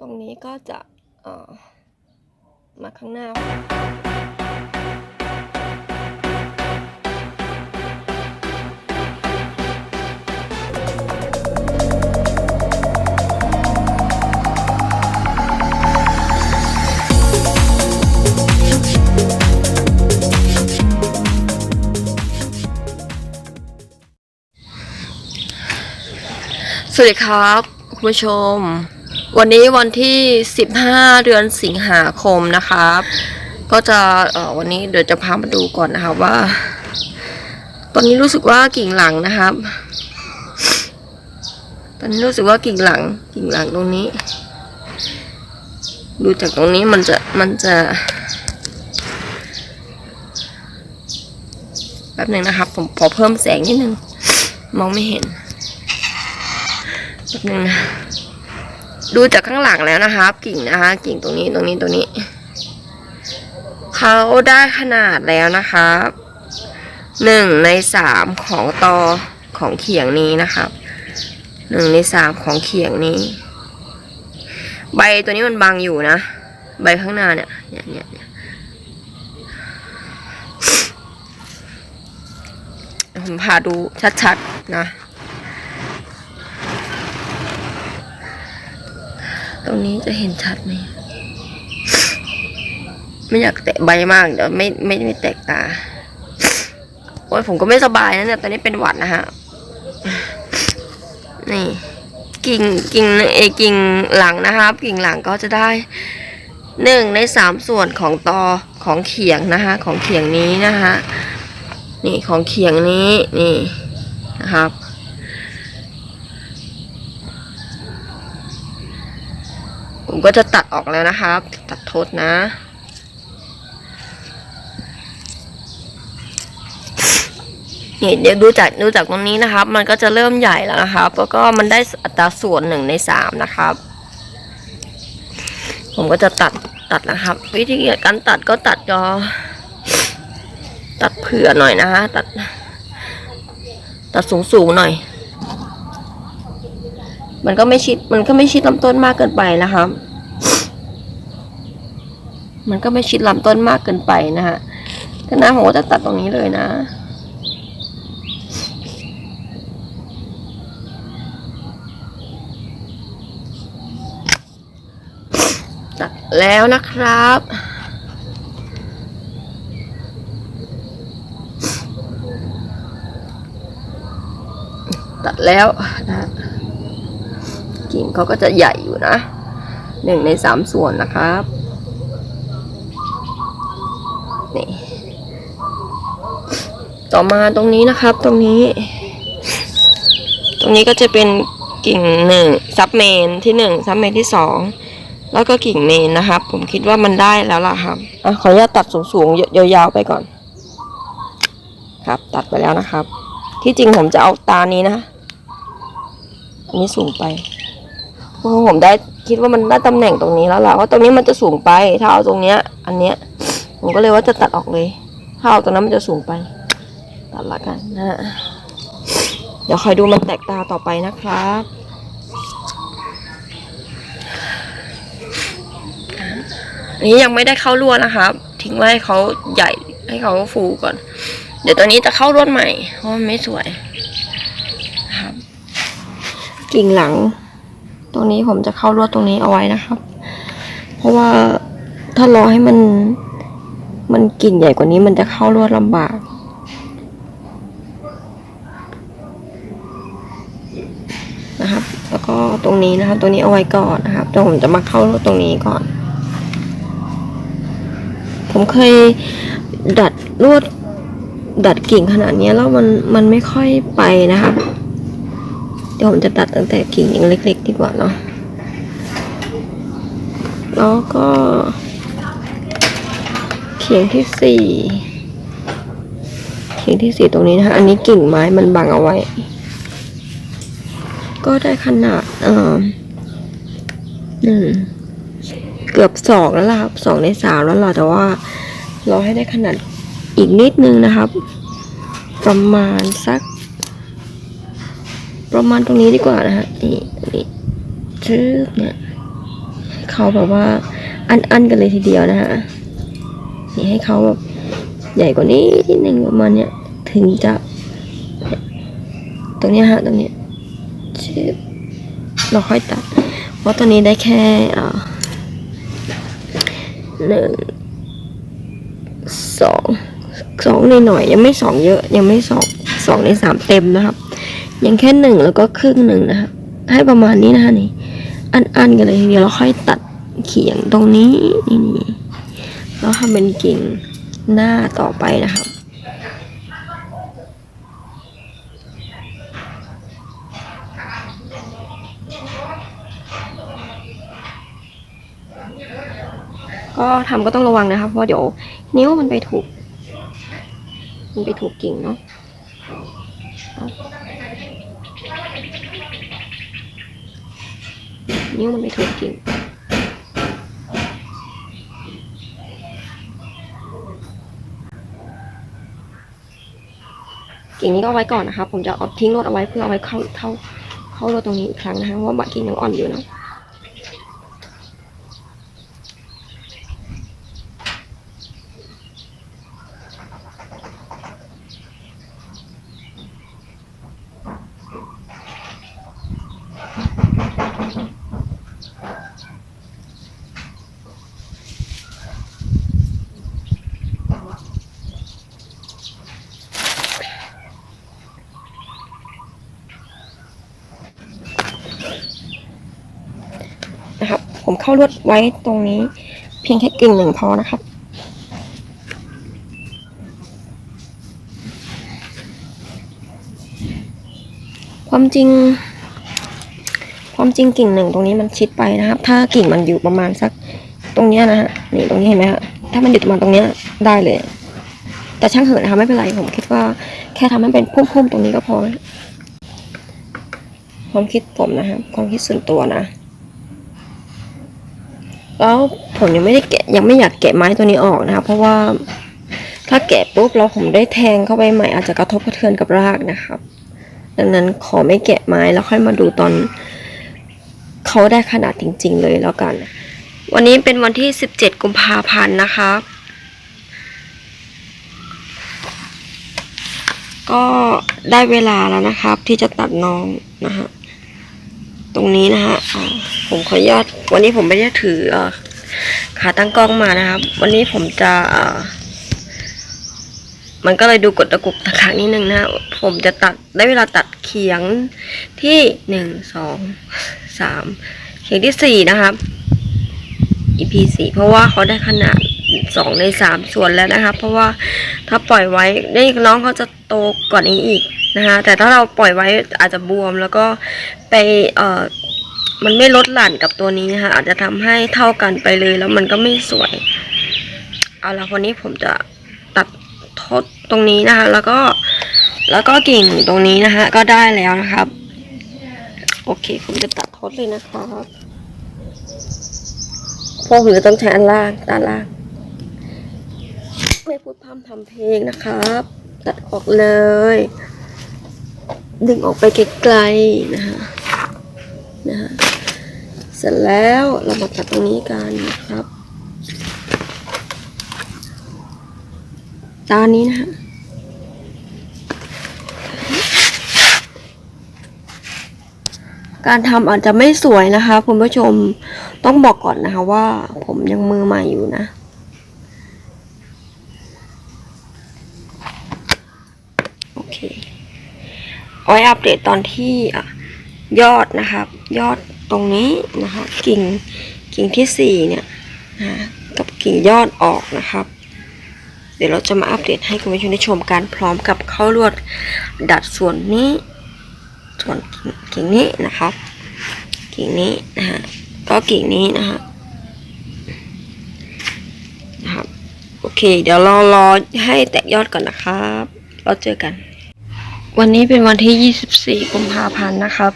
ตรงนี้ก็จะเอ่อมาข้างหน้า สวัสดีครับ คุณผู้ชม วันนี้วันที่ 15 เดือนสิงหาคมนะครับ ก็จะออวันนี้เดี๋ยวจะพามาดูก่อนนะครับว่า ตอนนี้รู้สึกว่ากิ่งหลังนะครับ ตอนนี้รู้สึกว่ากิ่งหลัง กิ่งหลังตรงนี้ ดูจากตรงนี้มันจะมันจะแป๊บหนึ่งนะครับ ผมขอเพิ่มแสงนิดนึง มองไม่เห็นแป๊บหนึ่งนะ ดูจากข้างหลังแล้วนะครับ กิ่งนะคะ กิ่งตรงนี้ตรงนี้ตรงนี้ เขาได้ขนาดแล้วนะครับหนึ่งในสามของตอของเขียงนี้นะครับหนึ่งในสามของเขียงนี้ ใบตัวนี้มันบังอยู่นะ ใบข้างหน้าเนี่ยเนี่ยเนี่ยเนี่ยผมพาดูชัดๆนะ ตรงนี้จะเห็นชัดไหมไม่อยากแตะใบมากเดี๋ยวไม่ไม่ไม่แตกตาโอ้ยผมก็ไม่สบายนะเนี่ยตอนนี้เป็นหวัดนะฮะนี่กิ่งกิ่งเอกิ่งหลังนะครับ กิ่งหลังก็จะได้หนึ่งในสามส่วนของตอของเขียงนะคะของเขียงนี้นะคะนี่ของเขียงนี้นี่นะครับ ผมก็จะตัดออกแล้วนะครับ ตัดโทษนะ นี่เดี๋ยวดูจากดูจากตรงนี้นะครับ มันก็จะเริ่มใหญ่แล้วนะครับ แล้วก็มันได้อัตราส่วนหนึ่งในสามนะครับ ผมก็จะตัดตัดนะครับ วิธีการตัดก็ตัดก็ตัดเผื่อหน่อยนะฮะตัด ตัดสูงสูงหน่อย มันก็ไม่ชิด มันก็ไม่ชิดลำต้นมากเกินไปนะครับ มันก็ไม่ชิดลำต้นมากเกินไปนะฮะก็นะผมก็จะตัดตรงนี้เลยนะ ตัดแล้วนะครับตัดแล้วนะกิ่งเขาก็จะใหญ่อยู่นะหนึ่งในสามส่วนนะครับ นี่ ต่อมาตรงนี้นะครับ ตรงนี้ ตรงนี้ก็จะเป็นกิ่งหนึ่งซับเมนที่หนึ่งซับเมนที่สองแล้วก็กิ่งเมนนะครับ ผมคิดว่ามันได้แล้วล่ะครับอะขออนุญาตตัดสูงๆยาวๆไปก่อน ครับ ตัดไปแล้วนะครับ ที่จริงผมจะเอาตานี้นะอันนี้สูงไปเพราะผมได้คิดว่ามันได้ตำแหน่งตรงนี้แล้วล่ะว่าะตรงนี้มันจะสูงไป ถ้าเอาตรงเนี้ย อันเนี้ย ผมก็เลยว่าจะตัดออกเลย ถ้าเอาตรงนั้นมันจะสูงไป ตัดละกันนะฮะเดี๋ยวคอยดูมันแตกตาต่อไปนะครับอันนี้ยังไม่ได้เข้ารวนนะครับ ทิ้งไว้ให้เขาใหญ่ให้เขาฟูก่อน เดี๋ยวตัวนี้จะเข้ารวนใหม่เพราะมันไม่สวยครับ กิ่งหลัง ตรงนี้ผมจะเข้ารวดตรงนี้เอาไว้นะครับ เพราะว่าถ้ารอให้มัน มันกิ่งใหญ่กว่านี้มันจะเข้ารวดลำบาก นะครับ แล้วก็ตรงนี้นะครับ ตรงนี้เอาไว้ก่อนนะครับเดี๋ยวผมจะมาเข้ารวดตรงนี้ก่อน ผมเคยดัดลวดดัดกิ่งขนาดนี้แล้วมันมันไม่ค่อยไปนะครับ เดี๋ยวผมจะตัดตั้งแต่กิ่งยังเล็ก ๆ ดีกว่าเนาะแล้วก็ ขียงที่สี่เขียงที่สี่ตรงนี้นะคะ อันนี้กิ่งไม้มันบังเอาไว้ ก็ได้ขนาดเอ่อหนึ่งเกือบสองแล้วล่ะครับสองในสามแล้วล่ะแต่ว่า เราให้ได้ขนาดอีกนิดนึงนะครับ ประมาณสัก ประมาณตรงนี้ดีกว่านะฮะนี่นี่ชื่อเนี่ยเขาแบบว่าอันอันๆกันเลยทีเดียวนะฮะ นี่ให้เขาแบบใหญ่กว่านี้นิดนึงประมาณเนี้ยถึงจะตรงนี้ฮะตรงนี้ชิบเราค่อยตัด เพราะตอนนี้ได้แค่อ่าหนึ่งสองสองนหน่อยยังไม่สองเยอะยังไม่สองสองในสามเต็มนะครับ ยังแค่หนึ่งแล้วก็ครึ่งหนึ่งนะครับให้ประมาณนี้นะคะนี่อันอันๆกันเลยเดี๋ยวเราค่อยตัดเขียงตรงนี้นี่ แล้วทำเป็นกิ่งหน้าต่อไปนะครับ ก็ทำก็ต้องระวังนะครับ เพราะเดี๋ยวนิ้วมันไปถูก มันไปถูกกิ่งเนาะนิ้วมันไปถูกกิ่ง กิ่งนี้ก็ไว้ก่อนนะครับผมจะเอาทิ้งรถเอาไว้เพื่อเอาไว้เข้าเข้าเข้ารถตรงนี้อีกครั้งนะคะเพราะว่ากิ่งยังอ่อนอยู่เนาะ เข้าลวดไว้ตรงนี้ เพียงแค่กิ่งหนึ่งพอนะครับ ความจริง ความจริงกิ่งหนึ่งตรงนี้มันชิดไปนะครับ ถ้ากิ่งมันอยู่ประมาณสักตรงเนี้ยนะฮะนี่ตรงนี้เห็นไหมฮะถ้ามันอยู่ประมาณตรงเนี้ยได้เลย แต่ช่างเถอะนะคะไม่เป็นไรผมคิดว่าแค่ทำให้เป็นพุ่มๆตรงนี้ก็พอความคิดผมนะครับความคิดส่วนตัวนะ แล้วผมยังไม่ได้แกะยังไม่อยากแกะไม้ตัวนี้ออกนะครับเพราะว่าถ้าแกะปุ๊บแล้วผมได้แทงเข้าไปใหม่อาจจะกระทบกระเทือนกับรากนะครับ ดังนั้นขอไม่แกะไม้แล้วค่อยมาดูตอนเขาได้ขนาดจริง ๆ เลยแล้วกัน วันนี้เป็นวันที่ 17 กุมภาพันธ์นะครับก็ได้เวลาแล้วนะครับ ที่จะตัดน้องนะฮะ ตรงนี้นะฮะผมขออนุญาตวันนี้ผมไม่ได้ถืออขาตั้งกล้องมานะครับ วันนี้ผมจะมันก็เลยดูกดตะกุกตะกักนิดนึงนะฮะผมจะตัดได้เวลาตัดเขียงที่หนึ่งสองสามเขียงที่สี่นะครับ EP สี่เพราะว่าเขาได้ขนาด สองในสามส่วนแล้วนะครับเพราะว่าถ้าปล่อยไว้ได้น้องเขาจะโตกว่านี้อีกนะคะ แต่ถ้าเราปล่อยไว้อาจจะบวมแล้วก็ไปเอ่อมันไม่ลดหลั่นกับตัวนี้นะคะอาจจะทำให้เท่ากันไปเลยแล้วมันก็ไม่สวย เอาละวันนี้ผมจะตัดทดตรงนี้นะคะ แล้วก็แล้วก็กิ่งตรงนี้นะคะก็ได้แล้วนะครับ โอเค ผมจะตัดทดเลยนะครับเพราะหือต้องใช้อันล่างด้านล่าง ไม่พูดพร่ำทำเพลงนะครับ ตัดออกเลย ดึงออกไปไกลๆนะคะนะคะเสร็จแล้วเรามาตัดตรงนี้กันนะครับ ตานี้นะฮะการทำอาจจะไม่สวยนะคะ คุณผู้ชมต้องบอกก่อนนะคะว่าผมยังมือใหม่อยู่นะ โอเค เอาไว้อัปเดตตอนที่ยอดนะครับ ยอดตรงนี้นะคะกิ่งกิ่งที่สี่เนี่ยนะกับกิ่งยอดออกนะครับ เดี๋ยวเราจะมาอัปเดตให้คุณผู้ชมได้ชมกันพร้อมกับเข้าลวดดัดส่วนนี้ ส่วนกิ่งกิ่งนี้นะครับ กิ่งนี้นะฮะก็กิ่งนี้นะฮะนะครับโอเค เดี๋ยวเรารอให้แตกยอดก่อนนะครับ เราเจอกัน วันนี้เป็นวันที่ 24 กุมภาพันธ์นะครับ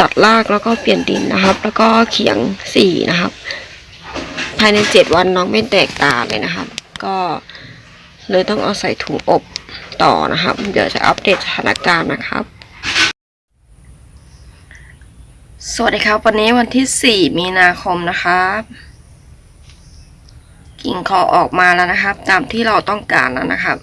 ตัดรากแล้วก็เปลี่ยนดินนะครับ แล้วก็เขียงสีนะครับ ภายในเจ็ดวันน้องไม่แตกตาเลยนะครับ ก็เลยต้องเอาใส่ถุงอบต่อนะครับ เดี๋ยวจะอัปเดตสถานการณ์นะครับ สวัสดีครับ วันนี้วันที่ 4 มีนาคมนะครับกิ่งคอออกมาแล้วนะครับ ตามที่เราต้องการแล้วนะครับ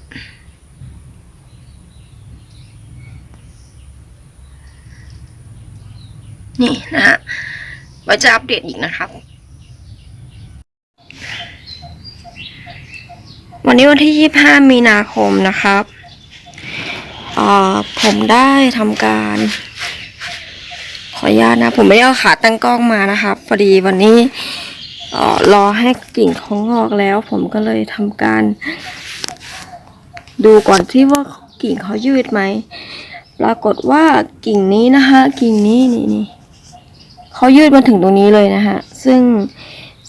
นี่นะฮะไว้จะอัปเดตอีกนะครับ วันนี้วันที่ 25 มีนาคมนะครับผมได้ทำการ ขออนุญาตนะ ผมไม่ได้เอาขาตั้งกล้องมานะครับพอดีวันนี้เอ่อรอให้กิ่งเขางอกแล้ว ผมก็เลยทำการ ดูก่อนที่ว่ากิ่งเขายืดไหมปรากฏว่ากิ่งนี้นะคะ กิ่งนี้นี่นี่ เขายืดมาถึงตรงนี้เลยนะคะซึ่ง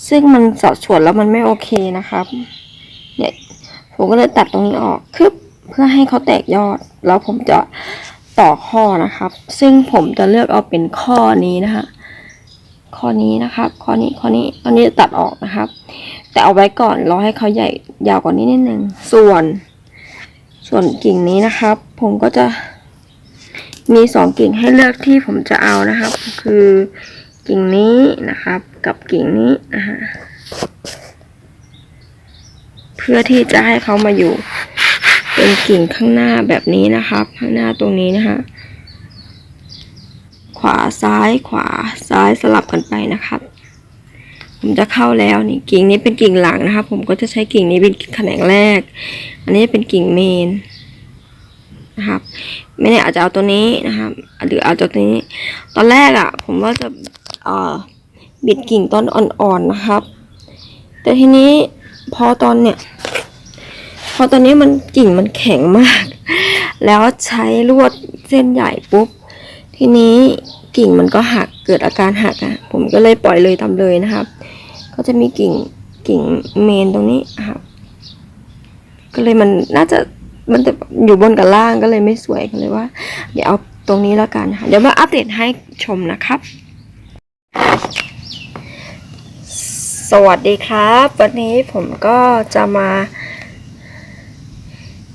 ซึ่งมันสัดส่วนแล้วมันไม่โอเคนะครับ เนี่ยผมก็เลยตัดตรงนี้ออกคึบเพื่อให้เขาแตกยอด แล้วผมจะต่อข้อนะครับ ซึ่งผมจะเลือกเอาเป็นข้อนี้นะคะข้อนี้นะครับ ข้อนี้ข้อนี้อันนี้จะตัดออกนะครับ แต่เอาไว้ก่อนรอให้เขาใหญ่ยาวกว่านี้นิดนึงส่วน ส่วนกิ่งนี้นะครับ ผมก็จะ มีสองกิ่งให้เลือกที่ผมจะเอานะครับ คือกิ่งนี้นะครับ กับกิ่งนี้นะฮะเพื่อที่จะให้เขามาอยู่ เป็นกิ่งข้างหน้าแบบนี้นะครับ ข้างหน้าตรงนี้นะคะขวาซ้ายขวาซ้ายสลับกันไปนะครับ ผมจะเข้าแล้วนี่กิ่งนี้เป็นกิ่งหลังนะครับ ผมก็จะใช้กิ่งนี้เป็นแขนงแรก อันนี้เป็นกิ่งเมน นะครับ ไม่แน่อาจจะเอาตัวนี้นะครับหรือเอาตัวนี้ ตอนแรกอะ่ะ ผมว่าจะเอ่อบิดกิ่งต้นอ่อนๆนะครับ แต่ทีนี้พอตอนเนี่ย พอตอนนี้มันกิ่งมันแข็งมาก แล้วใช้ลวดเส้นใหญ่ปุ๊บ ทีนี้กิ่งมันก็หักเกิดอาการหักอะผมก็เลยปล่อยเลยทำเลยนะครับ ก็จะมีกิ่งกิ่งเมนตรงนี้ครับก็เลยมันน่าจะ มันจะอยู่บนกับล่างก็เลยไม่สวยก็เลยว่า เดี๋ยวเอาตรงนี้แล้วกันค่ะเดี๋ยวมาอัปเดตให้ชมนะครับ สวัสดีครับ วันนี้ผมก็จะมา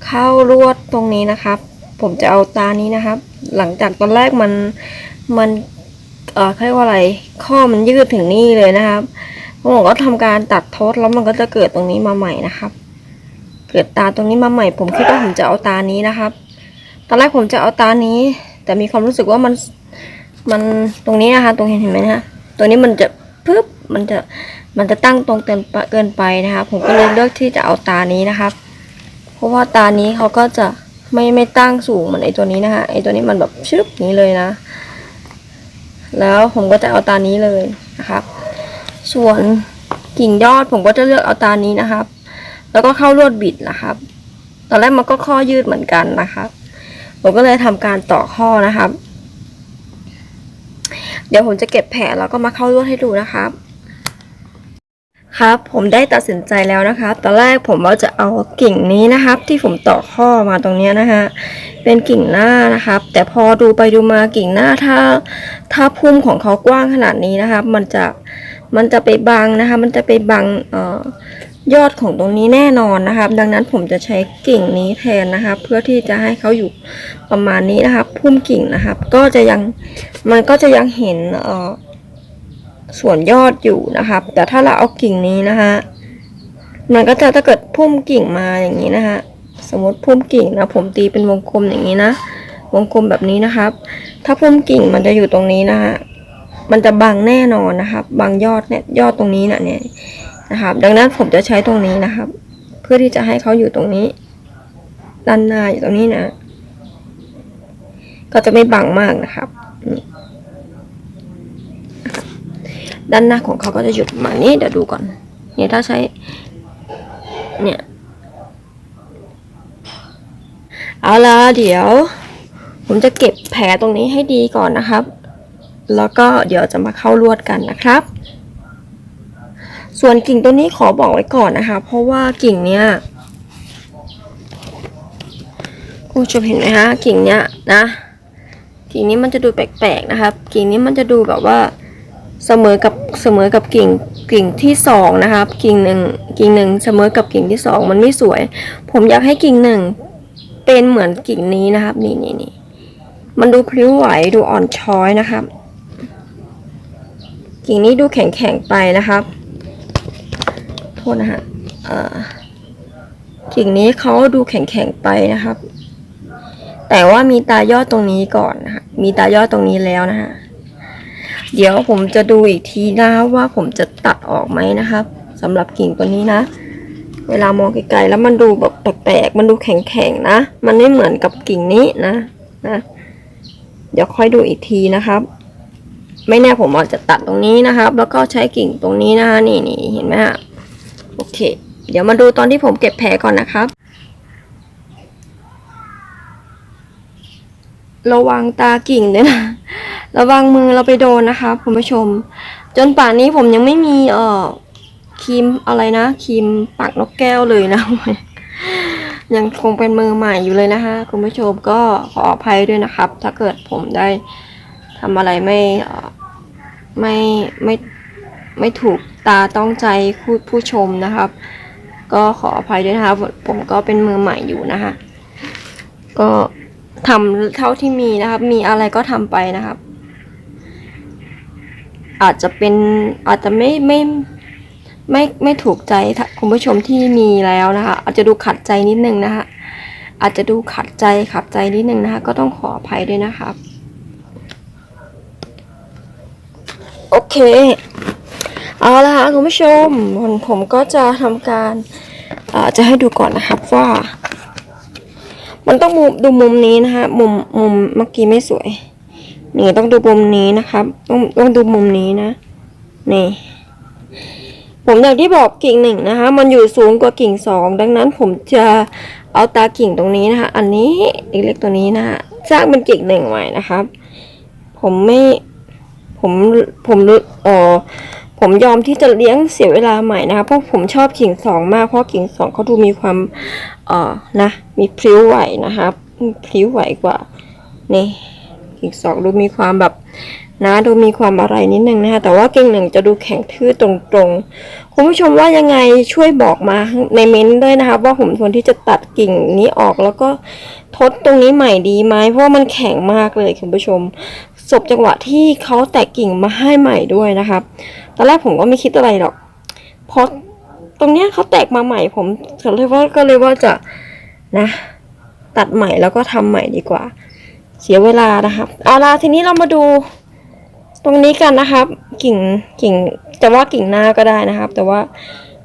เข้าลวดตรงนี้นะครับ ผมจะเอาตานี้นะครับ หลังจากตอนแรกมันมันเอ่อเรียกว่าอะไร ข้อมันยืดถึงนี่เลยนะครับผมก็ทำการตัดทดแล้วมันก็จะเกิดตรงนี้มาใหม่นะครับ เกิดตาตรงนี้มาใหม่ ผมคิดว่าผมจะเอาตานี้นะครับ ตอนแรกผมจะเอาตานี้ แต่มีความรู้สึกว่ามันมันตรงนี้นะคะ ตรงเห็นเห็นไหมนะตัวนี้มันจะปึ๊บมันจะมันจะตั้งตรงเกินเกินไปนะครับผมก็เลยเลือกที่จะเอาตานี้นะครับ เพราะว่าตานี้เขาก็จะไม่ไม่ตั้งสูงเหมือนไอตัวนี้นะคะไอตัวนี้มันแบบชึบนี้เลยนะ แล้วผมก็จะเอาตานี้เลยนะครับ ส่วนกิ่งยอดผมก็จะเลือกเอาตานี้นะครับ แล้วก็เข้าลวดบิดนะครับ ตอนแรกมันก็ข้อยืดเหมือนกันนะครับ ผมก็เลยทำการต่อข้อนะครับ เดี๋ยวผมจะเก็บแผลแล้วก็มาเข้าลวดให้ดูนะครับ ครับผมได้ตัดสินใจแล้วนะคะตอนแรกผมว่าจะเอากิ่งนี้นะครับ ที่ผมต่อข้อมาตรงนี้นะคะเป็นกิ่งหน้านะครับ แต่พอดูไปดูมากิ่งหน้าถ้า ถ้าพุ่มของเขากว้างขนาดนี้นะครับ มันจะมันจะไปบังนะคะ มันจะไปบังเอ่อ ยอดของตรงนี้แน่นอนนะครับ ดังนั้นผมจะใช้กิ่งนี้แทนนะครับ เพื่อที่จะให้เขาอยู่ประมาณนี้นะครับ พุ่มกิ่งนะครับ ก็จะยังมันก็จะยังเห็นเอ่อส่วนยอดอยู่นะครับ แต่ถ้าเราเอากิ่งนี้นะคะมันก็จะถ้าเกิดพุ่มกิ่งมาอย่างนี้นะคะสมมติพุ่มกิ่งนะ ผมตีเป็นวงกลมอย่างนี้นะวงกลมแบบนี้นะครับ ถ้าพุ่มกิ่งมันจะอยู่ตรงนี้นะคะมันจะบังแน่นอนนะครับ บังยอดเนี่ยยอดตรงนี้นะเนี่ย นะครับ ดังนั้นผมจะใช้ตรงนี้นะครับ เพื่อที่จะให้เขาอยู่ตรงนี้ ด้านหน้าอยู่ตรงนี้นะ ก็จะไม่บังมากนะครับ ด้านหน้าของเขาก็จะอยู่ประมาณนี้ เดี๋ยวดูก่อน เนี่ยถ้าใช้ เนี่ย เอาละเดี๋ยว ผมจะเก็บแผลตรงนี้ให้ดีก่อนนะครับ แล้วก็เดี๋ยวจะมาเข้าลวดกันนะครับ ส่วนกิ่งตัวนี้ขอบอกไว้ก่อนนะคะ เพราะว่ากิ่งเนี้ยคุณผู้ชมเห็นไหมฮะกิ่งเนี้ยนะ กิ่งนี้มันจะดูแปลกๆนะครับกิ่งนี้มันจะดูแบบว่าเสมอกับเสมอกับกิ่งกิ่งที่สองนะครับกิ่งหนึ่งกิ่งหนึ่งเสมอกับกิ่งที่สองมันไม่สวย ผมอยากให้กิ่งหนึ่งเป็นเหมือนกิ่งนี้นะครับนี่นี่นี่มันดูพลิ้วไหวดูอ่อนช้อยนะครับ กิ่งนี้ดูแข็งๆไปนะครับ ทษนะฮะเอ่อกิ่งนี้เขาดูแข็งๆไปนะครับ แต่ว่ามีตายอดตรงนี้ก่อนนะคะมีตายอดตรงนี้แล้วนะฮะเดี๋ยวผมจะดูอีกทีนะว่าผมจะตัดออกไหมนะครับสำหรับกิ่งตัวนี้นะ เวลามองไกลๆแล้วมันดูแบบแปลกๆมันดูแข็งๆนะ มันไม่เหมือนกับกิ่งนี้นะนะเดี๋ยวค่อยดูอีกทีนะครับ ไม่แน่ผมอาจจะตัดตรงนี้นะครับ แล้วก็ใช้กิ่งตรงนี้นะนี่นี่เห็นไหมฮะ โอเค เดี๋ยวมาดูตอนที่ผมเก็บแผลก่อนนะครับ ระวังตากิ่งด้วยนะ ระวังมือเราไปโดนนะคะคุณผู้ชม จนป่านนี้ผมยังไม่มีเอ่อครีมอะไรนะครีมปักนกแก้วเลยนะยังคงเป็นมือใหม่อยู่เลยนะคะคุณผู้ชมก็ขออภัยด้วยนะครับ ถ้าเกิดผมได้ทำอะไรไม่ไม่ไม่ไม่ถูก ตาต้องใจผู้ผู้ชมนะครับ ก็ขออภัยด้วยนะครับผมก็เป็นมือใหม่อยู่นะคะก็ทำเท่าที่มีนะครับ มีอะไรก็ทำไปนะครับ อาจจะเป็นอาจจะไม่ไม่ไม่ไม่ถูกใจคุณผู้ชมที่มีแล้วนะคะ อาจจะดูขัดใจนิดนึงนะคะอาจจะดูขัดใจขัดใจนิดนึงนะคะ ก็ต้องขออภัยด้วยนะครับ โอเค เอาละค่ะคุณผู้ชมผมผมก็จะทำการจะให้ดูก่อนนะครับว่า มันต้องมุมดูมุมนี้นะคะมุมมุมเมื่อกี้ไม่สวย นี่ต้องดูมุมนี้นะครับ ต้องต้องดูมุมนี้นะ นี่ ผมอย่างที่บอกกิ่งหนึ่งนะคะ มันอยู่สูงกว่ากิ่งสองดังนั้นผมจะเอาตากิ่งตรงนี้นะคะอันนี้เล็กๆตัวนี้นะคะสร้างเป็นกิ่งหนึ่งใหม่นะครับ ผมไม่ผมผมเออ ผมยอมที่จะเลี้ยงเสียเวลาใหม่นะคะเพราะผมชอบกิ่งสองมาก เพราะกิ่งสองเขาดูมีความเอ่อนะมีพริ้วไหวนะครับพริ้วไหวกว่านี่กิ่งสองดูมีความแบบนะดูมีความอะไรนิดนึงนะคะแต่ว่ากิ่งหนึ่งจะดูแข็งทื่อตรงๆคุณผู้ชมว่ายังไงช่วยบอกมาในเม้นต์ด้วยนะคะว่าผมควรที่จะตัดกิ่งนี้ออกแล้วก็ทดตรงนี้ใหม่ดีไหมเพราะมันแข็งมากเลยคุณผู้ชมศพจังหวะที่เขาแตกกิ่งมาให้ใหม่ด้วยนะครับ ตอนแรกผมก็ไม่คิดอะไรหรอกเพราะตรงเนี้ยเขาแตกมาใหม่ผมก็เลยว่าก็เลยว่าจะนะ ตัดใหม่แล้วก็ทำใหม่ดีกว่า เสียเวลานะครับเอาล่ะทีนี้เรามาดู ตรงนี้กันนะครับ กิ่งกิ่งแต่ว่ากิ่งหน้าก็ได้นะครับ แต่ว่า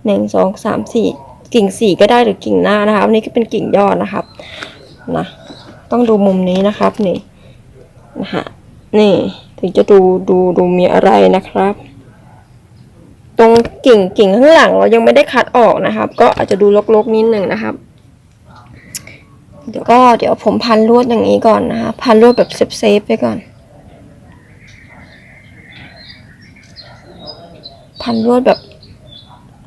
หนึ่งสองสามสี่กิ่งสี่ก็ได้หรือกิ่งหน้านะครับอันนี่ก็เป็นกิ่งยอดนะครับนะต้องดูมุมนี้นะครับนี่นะฮะนี่ถึงจะดูดูดูมีอะไรนะครับ ตรงกิ่งกิ่งข้างหลังเรายังไม่ได้คัดออกนะครับ ก็อาจจะดูรกๆนิดหนึ่งนะครับ เดี๋ยวก็เดี๋ยวผมพันลวดอย่างนี้ก่อนนะคะพันลวดแบบเซฟๆไปก่อน พันลวดแบบ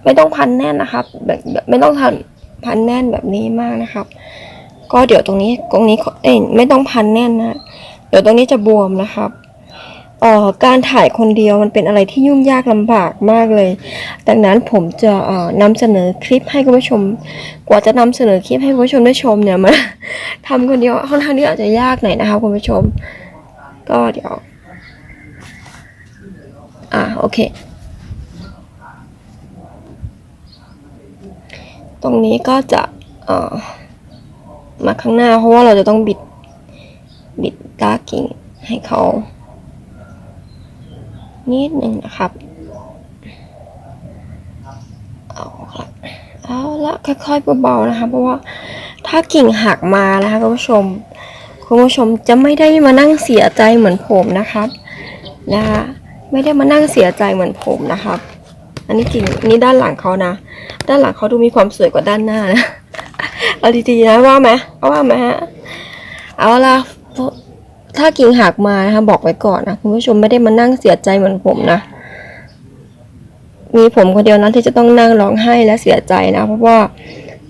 ไม่ต้องพันแน่นนะครับ แบบแบบไม่ต้องพันพันแน่นแบบนี้มากนะครับ ก็เดี๋ยวตรงนี้ตรงนี้เอ้ยไม่ต้องพันแน่นนะเดี๋ยวตรงนี้จะบวมนะครับ อ่อการถ่ายคนเดียวมันเป็นอะไรที่ยุ่งยากลำบากมากเลย ดังนั้นผมจะเอ่อนำเสนอคลิปให้คุณผู้ชม กว่าจะนำเสนอคลิปให้คุณผู้ชมได้ชมเนี่ยมันทำคนเดียวค่อนข้างที่อาจจะยากหน่อยนะคะคุณผู้ชม ก็เดี๋ยว อ่าโอเค ตรงนี้ก็จะเอ่อมาข้างหน้าเพราะว่าเราจะต้องบิดบิดตากิ่งให้เขา นิดหนึ่งนะครับเอาละเอาละค่อยๆเบาๆนะคะเพราะว่าถ้ากิ่งหักมานะคะคุณผู้ชมคุณผู้ชมจะไม่ได้มานั่งเสียใจเหมือนผมนะครับนะคะไม่ได้มานั่งเสียใจเหมือนผมนะครับ อันนี้กิ่งนี่ด้านหลังเขานะ ด้านหลังเขาดูมีความสวยกว่าด้านหน้านะเอาดีๆนะว่าไหมว่าไหมฮะเอาละ ถ้ากิ่งหักมานะคะบอกไว้ก่อนนะคุณผู้ชมไม่ได้มานั่งเสียใจเหมือนผมนะ มีผมคนเดียวนั้นที่จะต้องนั่งร้องไห้และเสียใจนะ เพราะว่า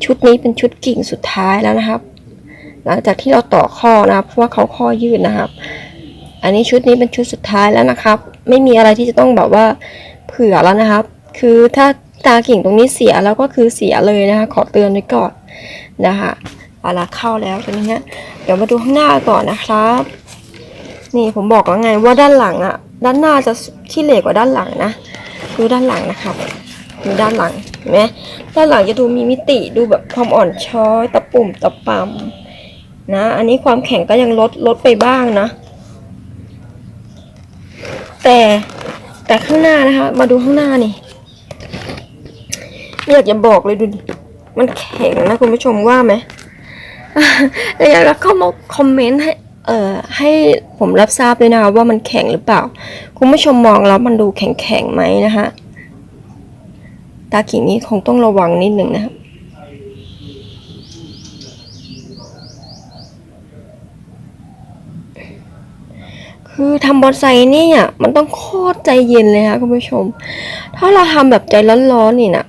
ชุดนี้เป็นชุดกิ่งสุดท้ายแล้วนะครับ หลังจากที่เราต่อข้อนะเพราะว่าเขาข้อยืดนะครับ อันนี้ชุดนี้เป็นชุดสุดท้ายแล้วนะครับ ไม่มีอะไรที่จะต้องแบบว่าเผื่อแล้วนะครับ คือถ้าตากิ่งตรงนี้เสียแล้วก็คือเสียเลยนะคะ ขอเตือนไว้ก่อนนะคะเอาละเข้าแล้วตรงนี้เดี๋ยวมาดูข้างหน้าก่อนนะครับ นี่ผมบอกแล้วไงว่าด้านหลังอะด้านหน้าจะขี้เหร่กว่าด้านหลังนะดูด้านหลังนะครับดูด้านหลังเห็นไหมด้านหลังจะดูมีมิติดูแบบความอ่อนช้อยตะปุ่มตะปำนะ อันนี้ความแข็งก็ยังลดลดไปบ้างนะ แต่แต่ข้างหน้านะคะ มาดูข้างหน้านี่อยากจะบอกเลยดูดิมันแข็งนะคุณผู้ชมว่าไหมอยากจะเข้ามาคอมเมนต์ให้ เอ่อให้ผมรับทราบด้วยนะคะว่ามันแข็งหรือเปล่า คุณผู้ชมมองแล้วมันดูแข็งแข็งไหมนะคะตาขิงนี้คงต้องระวังนิดหนึ่งนะครับคือทำบอนไซเนี่ยมันต้องโคตรใจเย็นเลยค่ะคุณผู้ชม ถ้าเราทำแบบใจร้อนๆนี่นะ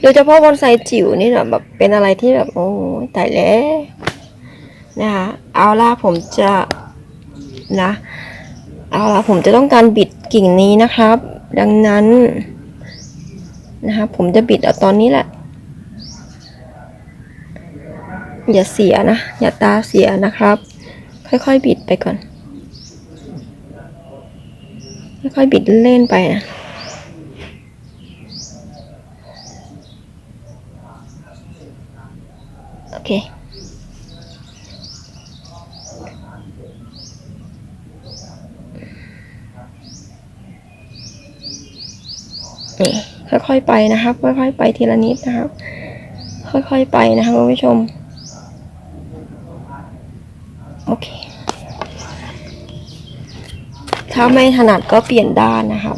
โดยเฉพาะบอนไซจิ๋วนี่แบบเป็นอะไรที่แบบโอ้ตายแล้ว นะคะเอาล่ะผมจะนะเอาล่ะผมจะต้องการบิดกิ่งนี้นะครับ ดังนั้นนะครับผมจะบิดเอาตอนนี้แหละ อย่าเสียนะ อย่าตาเสียนะครับ ค่อยๆบิดไปก่อน ค่อยๆบิดเล่นๆไปนะโอเค นี่ค่อยๆไปนะครับ ค่อยๆไปทีละนิดนะครับ ค่อยๆไปนะครับคุณผู้ชม โอเค ถ้าไม่ถนัดก็เปลี่ยนด้านนะครับ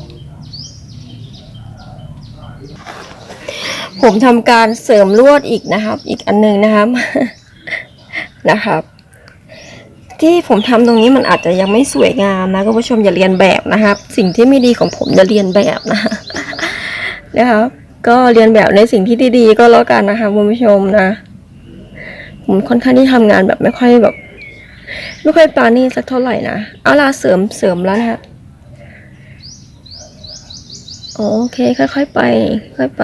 ผมทำการเสริมลวดอีกนะครับ อีกอันหนึงนะครับนะครับ ที่ผมทำตรงนี้มันอาจจะยังไม่สวยงามนะคุณผู้ชมอย่าเรียนแบบนะครับ สิ่งที่ไม่ดีของผมอย่าเรียนแบบนะ นะคะ ก็เรียนแบบในสิ่งที่ดีๆ ก็แล้วกันนะคะคุณผู้ชมนะผมค่อนข้างที่ทำงานแบบไม่ค่อยแบบ ไม่ค่อยปาณีสักเท่าไหร่นะเอาล่ะเสริมเสริมแล้วนะฮะโอเค ค่อยๆไป ค่อยไป